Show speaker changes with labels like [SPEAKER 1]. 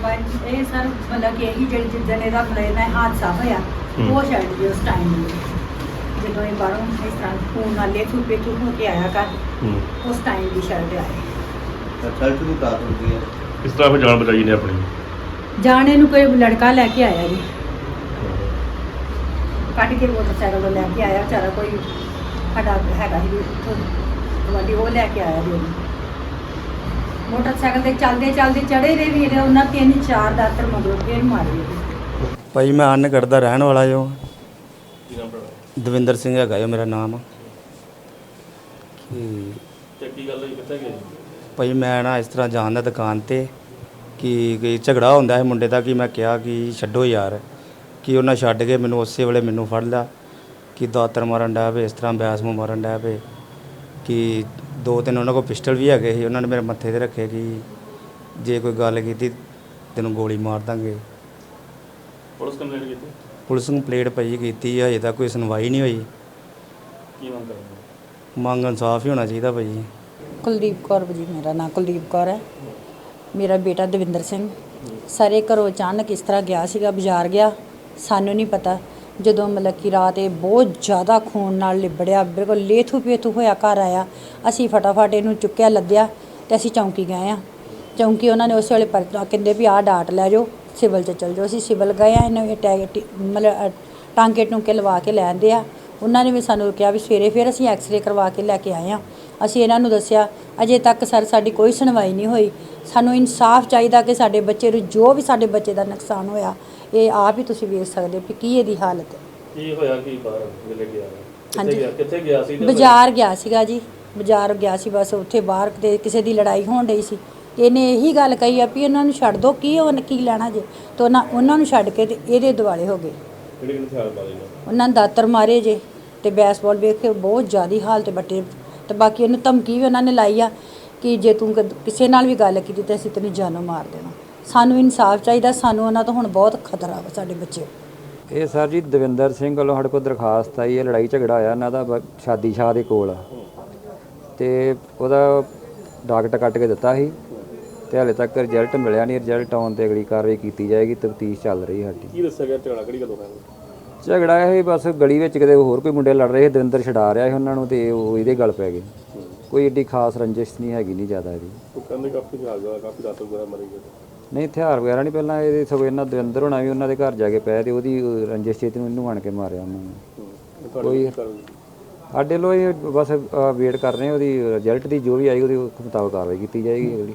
[SPEAKER 1] ਇਹ ਸਰ ਮਤਲਬ ਕਿ ਇਹੀ ਜਿਹੜੀ ਜਿੱਦਣ ਇਹਦਾ ਪਲੇਨ ਹੈ ਹਾਦਸਾ ਹੋਇਆ।
[SPEAKER 2] ਹੂੰ।
[SPEAKER 1] ਉਹ ਛੱਡ ਦਿਓ ਉਸ ਟਾਈਮ ਜਦੋਂ ਇਹ ਬਾਹਰੋਂ ਇਸ ਤਰ੍ਹਾਂ ਖੂਨ ਨਾਲ ਲੇਥੂ ਪੇਥੂ ਹੋ ਕੇ ਆਇਆ ਕਰ
[SPEAKER 2] ਹੂੰ।
[SPEAKER 1] ਉਸ ਟਾਈਮ ਦੀ ਸ਼ਰਟ ਆਏ
[SPEAKER 3] ਸ਼ਰਟ ਨੂੰ ਕਾਟ ਹੁੰਦੀ ਹੈ।
[SPEAKER 2] ਕਿਸ ਤਰ੍ਹਾਂ ਫਿਰ ਜਾਨ ਬਚਾਈ ਨੇ ਆਪਣੀ?
[SPEAKER 1] ਜਾਣੇ ਨੂੰ ਕੋਈ ਲੜਕਾ ਲੈ ਕੇ ਆਇਆ ਜੀ। ਕੱਢ ਕੇ ਮੋਟਰਸਾਈਕਲ ਤੋਂ ਲੈ ਕੇ ਆਇਆ ਵਿਚਾਰਾ ਕੋਈ ਸਾਡਾ ਹੈਗਾ ਸੀ ਉੱਥੋਂ ਗਵਾਂਢੀ ਉਹ ਲੈ ਕੇ ਆਇਆ ਜੀ। ਉਹਨੂੰ ਮੋਟਰਸਾਈਕਲ ਤੇ ਚੱਲਦੇ ਚੱਲਦੇ ਚੜੇ ਰਹੇ ਵੀਰੇ ਉਹਨਾਂ ਤਿੰਨ ਚਾਰ ਦਾਤਰ ਮਗਰੋਂ ਫੇਰ ਮਾਰੇ
[SPEAKER 4] ਭਾਈ ਮੈਂ ਅਨਗੜ੍ਹ ਦਾ ਰਹਿਣ ਵਾਲਾ ਜੋ ਦਵਿੰਦਰ ਸਿੰਘ ਹੈਗਾ ਜੋ ਮੇਰਾ ਨਾਮ। ਕਿ?
[SPEAKER 2] ਤੇ ਕੀ ਗੱਲ ਹੋਈ ਕਿੱਥੇ ਗਏ?
[SPEAKER 4] ਭਾਈ ਮੈਂ ਨਾ ਇਸ ਤਰ੍ਹਾਂ ਜਾਂਦਾ ਦੁਕਾਨ ਤੇ ਕਿ ਕਿ ਝਗੜਾ ਹੁੰਦਾ ਹੈ ਮੁੰਡੇ ਦਾ ਕਿ ਮੈਂ ਕਿਹਾ ਕਿ ਛੱਡੋ ਯਾਰ ਕਿ ਉਹਨਾਂ ਛੱਡ ਕੇ ਮੈਨੂੰ ਉਸੇ ਵੇਲੇ ਮੈਨੂੰ ਫੜ ਲਿਆ ਕਿ ਦਾਤਰ ਮਾਰਨ ਡਿਆ ਪਏ ਇਸ ਤਰ੍ਹਾਂ ਬੈਸ ਮੂੰਹ ਮਾਰਨ ਡਿਆ ਪਏ ਕਿ ਦੋ ਤਿੰਨ ਉਹਨਾਂ ਕੋਲ ਪਿਸਟਲ ਵੀ ਹੈਗੇ ਸੀ ਉਹਨਾਂ ਨੇ ਮੇਰੇ ਮੱਥੇ ਤੇ ਰੱਖੇ ਕਿ ਜੇ ਕੋਈ ਗੱਲ ਕੀਤੀ ਤੈਨੂੰ ਗੋਲੀ ਮਾਰ ਦਾਂਗੇ।
[SPEAKER 2] ਪੁਲਿਸ ਕੰਪਲੇਂਟ ਕੀਤੀ?
[SPEAKER 4] ਪੁਲਿਸ ਨੂੰ ਪਲੇਟ ਪਈ ਕੀਤੀ ਹੈ ਹਜੇ ਤੱਕ ਕੋਈ ਸੁਣਵਾਈ ਨਹੀਂ ਹੋਈ।
[SPEAKER 2] ਕੀ ਮੰਗ ਕਰਦੇ?
[SPEAKER 4] ਮੰਗ ਇਨਸਾਫ ਹੀ ਹੋਣਾ ਚਾਹੀਦਾ ਭਾਈ।
[SPEAKER 5] ਕੁਲਦੀਪ ਕੌਰ ਜੀ ਮੇਰਾ ਨਾਮ ਕੁਲਦੀਪ ਕੌਰ ਹੈ। ਮੇਰਾ ਬੇਟਾ ਦਵਿੰਦਰ ਸਿੰਘ। ਸਾਰੇ ਘਰੋਂ ਅਚਾਨਕ ਇਸ ਤਰ੍ਹਾਂ ਗਿਆ ਸੀਗਾ ਬਾਜ਼ਾਰ ਗਿਆ ਸਾਨੂੰ ਨਹੀਂ ਪਤਾ। ਜਦੋਂ ਮਤਲਬ ਕਿ ਰਾਤ ਇਹ ਬਹੁਤ ਜ਼ਿਆਦਾ ਖੂਨ ਨਾਲ ਲਿਬੜਿਆ, ਬਿਲਕੁਲ ਲੇਥੂ ਪੇਥੂ ਹੋਇਆ ਘਰ ਆਇਆ, ਅਸੀਂ ਫਟਾਫਟ ਇਹਨੂੰ ਚੁੱਕਿਆ, ਲੱਦਿਆ ਤੇ ਅਸੀਂ ਚੌਂਕੀ ਗਏ ਆ ਚੌਂਕੀ ਉਹਨਾਂ ਨੇ ਉਸ ਵੇਲੇ ਪਰ ਕਹਿੰਦੇ ਵੀ ਆਹ ਡਾਟ ਲੈ ਜਾਓ, ਸਿਵਲ 'ਚ ਚਲ ਜਾਓ। ਅਸੀਂ ਸਿਵਲ ਗਏ ਆ ਇਹਨੂੰ ਇਹ ਟੈਗ ਮਤਲਬ ਟਾਂਕੇ ਟੁੰਕੇ ਲਵਾ ਕੇ ਲੈ ਆਂਦੇ ਆ। ਉਹਨਾਂ ਨੇ ਵੀ ਸਾਨੂੰ ਕਿਹਾ ਵੀ ਸਵੇਰੇ ਫਿਰ ਅਸੀਂ ਐਕਸ-ਰੇ ਕਰਵਾ ਕੇ ਲੈ ਕੇ ਆਏ ਆ ਅਸੀਂ ਇਹਨਾਂ ਨੂੰ ਦੱਸਿਆ, ਅਜੇ ਤੱਕ ਸਰ ਸਾਡੀ ਕੋਈ ਸੁਣਵਾਈ ਨਹੀਂ ਹੋਈ। ਸਾਨੂੰ ਇਨਸਾਫ ਚਾਹੀਦਾ ਕਿ ਸਾਡੇ ਬੱਚੇ ਨੂੰ ਜੋ ਵੀ ਸਾਡੇ ਬੱਚੇ ਦਾ ਨੁਕਸਾਨ ਹੋਇਆ ਇਹ ਆਪ ਹੀ ਤੁਸੀਂ ਵੇਖ ਸਕਦੇ ਹੋ ਕਿ ਕੀ ਇਹਦੀ ਹਾਲਤ ਹੈ।
[SPEAKER 2] ਕੀ ਹੋਇਆ ਕੀ ਬਾਹਰ ਵੇਲੇ ਗਿਆ? ਕਿੱਥੇ
[SPEAKER 5] ਹਾਂਜੀ।
[SPEAKER 2] ਗਿਆ? ਕਿੱਥੇ ਗਿਆ ਸੀ ਤੇ
[SPEAKER 5] ਬਾਜ਼ਾਰ ਗਿਆ ਸੀਗਾ ਜੀ। ਬਾਜ਼ਾਰ ਗਿਆ ਸੀ ਬਸ ਉੱਥੇ ਬਾਹਰ ਕਿਤੇ ਕਿਸੇ ਦੀ ਲੜਾਈ ਹੋਣ ਡਈ ਸੀ। ਇਹਨੇ ਇਹੀ ਗੱਲ ਕਹੀ ਆ ਵੀ ਇਹਨਾਂ ਨੂੰ ਛੱਡ ਦੋ ਕੀ ਉਹਨ ਕੀ ਲੈਣਾ ਜੇ? ਤੇ ਉਹਨਾਂ ਉਹਨਾਂ ਨੂੰ ਛੱਡ ਕੇ ਤੇ ਇਹਦੇ ਦਿਵਾਲੇ ਹੋ ਗਏ।
[SPEAKER 2] ਕਿਹੜੇ ਕਿਹੜੇ ਹਥਿਆਰ ਬਾਰੇ ਨੇ?
[SPEAKER 5] ਉਹਨਾਂ ਨੇ ਦਾਤਰ ਮਾਰੇ ਜੇ ਤੇ ਬੈਸਬਾਲ ਵੇਖ ਕੇ ਬਹੁਤ ਜ਼ਿਆਦੀ ਹਾਲਤ ਬੱਟੇ ਤੇ ਬਾਕੀ ਉਹਨੂੰ ਧਮਕੀ ਵੀ ਉਹਨਾਂ ਨੇ ਲਾਈ ਆ। ਕਿ ਜੇ ਤੂੰ ਕਦ- ਕਿਸੇ ਨਾਲ ਵੀ ਗੱਲ ਕੀਤੀ ਤੇ ਅਸੀਂ ਤੈਨੂੰ ਜਾਨੋਂ ਮਾਰ ਦੇਣਾ। ਸਾਨੂੰ ਇਨਸਾਫ ਚਾਹੀਦਾ ਸਾਨੂੰ ਉਹਨਾਂ ਤੋਂ ਹੁਣ ਬਹੁਤ ਖਤਰਾ ਵਾ ਸਾਡੇ ਬੱਚੇ।
[SPEAKER 6] ਇਹ ਸਰ ਜੀ ਦਵਿੰਦਰ ਸਿੰਘ ਵੱਲੋਂ ਸਾਡੇ ਕੋਲ ਦਰਖਾਸਤ ਆਈ ਹੈ ਲੜਾਈ ਝਗੜਾ ਹੋਇਆ ਇਹਨਾਂ ਦਾ ਬ- ਸ਼ਾਦੀ ਸ਼ਾਹ ਦੇ ਕੋਲ। ਆ। ਤੇ ਉਹਦਾ ਡਾਕਟਰ ਕੱਟ ਕੇ ਦਿੱਤਾ ਸੀ ਤੇ ਹਾਲੇ ਤੱਕ ਰਿਜ਼ਲਟ ਮਿਲਿਆ ਨਹੀਂ ਰਿਜ਼ਲਟ ਆਉਣ ਤੇ ਅਗਲੀ ਕਾਰਵਾਈ ਕੀਤੀ ਜਾਏਗੀ ਤਫਤੀਸ਼ ਚੱਲ ਰਹੀ ਸਾਡੀ।
[SPEAKER 2] ਕੀ ਦੱਸਿਆ ਗਿਆ ਝਗੜਾ ਕਿਹੜੀ ਗੱਲੋਂ ਹੋਇਆ?
[SPEAKER 6] ਝਗੜਾ ਇਹ ਬਸ ਗਲੀ ਵਿੱਚ ਕਿਤੇ ਹੋਰ ਕੋਈ ਮੁੰਡੇ ਲੜ ਰਹੇ ਸੀ ਦਵਿੰਦਰ ਛਡਾ ਰਿਹਾ ਸੀ ਉਹਨਾਂ ਨੂੰ ਤੇ ਉਹ ਇਹਦੇ ਗੱਲ ਪੈ ਗਏ। ਕੋਈ ਏਡੀ ਖਾਸ ਰੰਜਿਸ਼ ਨਹੀਂ ਹੈਗੀ ਨਹੀਂ ਜ਼ਿਆਦਾ ਇਹਦੀ।
[SPEAKER 2] ਉਹ ਕਹਿੰਦੇ ਕਾਫੀ ਹਥਿਆਰ ਦਾ ਕਾਫੀ ਦਾਤਰ ਵਗੈਰਾ ਮਰੇ ਗਏ।
[SPEAKER 6] ਨਹੀਂ ਹਥਿਆਰ ਵਗੈਰਾ ਨਹੀਂ ਪਹਿਲਾਂ ਇਹਦੇ ਸਗੋਂ ਇਹਨਾਂ ਦਵਿੰਦਰ ਹੋਣਾ ਵੀ ਉਹਨਾਂ ਦੇ ਘਰ ਜਾ ਕੇ ਪਏ ਤੇ ਉਹਦੀ ਰੰਜਿਸ਼ ਚੇਤ ਨੂੰ ਇਹਨੂੰ ਆਣ ਕੇ ਮਾਰਿਆ ਉਹਨਾਂ ਨੇ।
[SPEAKER 2] ਕੋਈ
[SPEAKER 6] ਸਾਡੇ ਲੋ ਇਹ ਬਸ ਵੇਟ ਕਰ ਰਹੇ ਹਾਂ ਉਹਦੀ ਰਿਜ਼ਲਟ ਦੀ ਜੋ ਵੀ ਆਈ ਉਹਦੇ ਮੁਤਾਬਕ ਕਾਰਵਾਈ ਕੀਤੀ ਜਾਏਗੀ ਅਗਲੀ।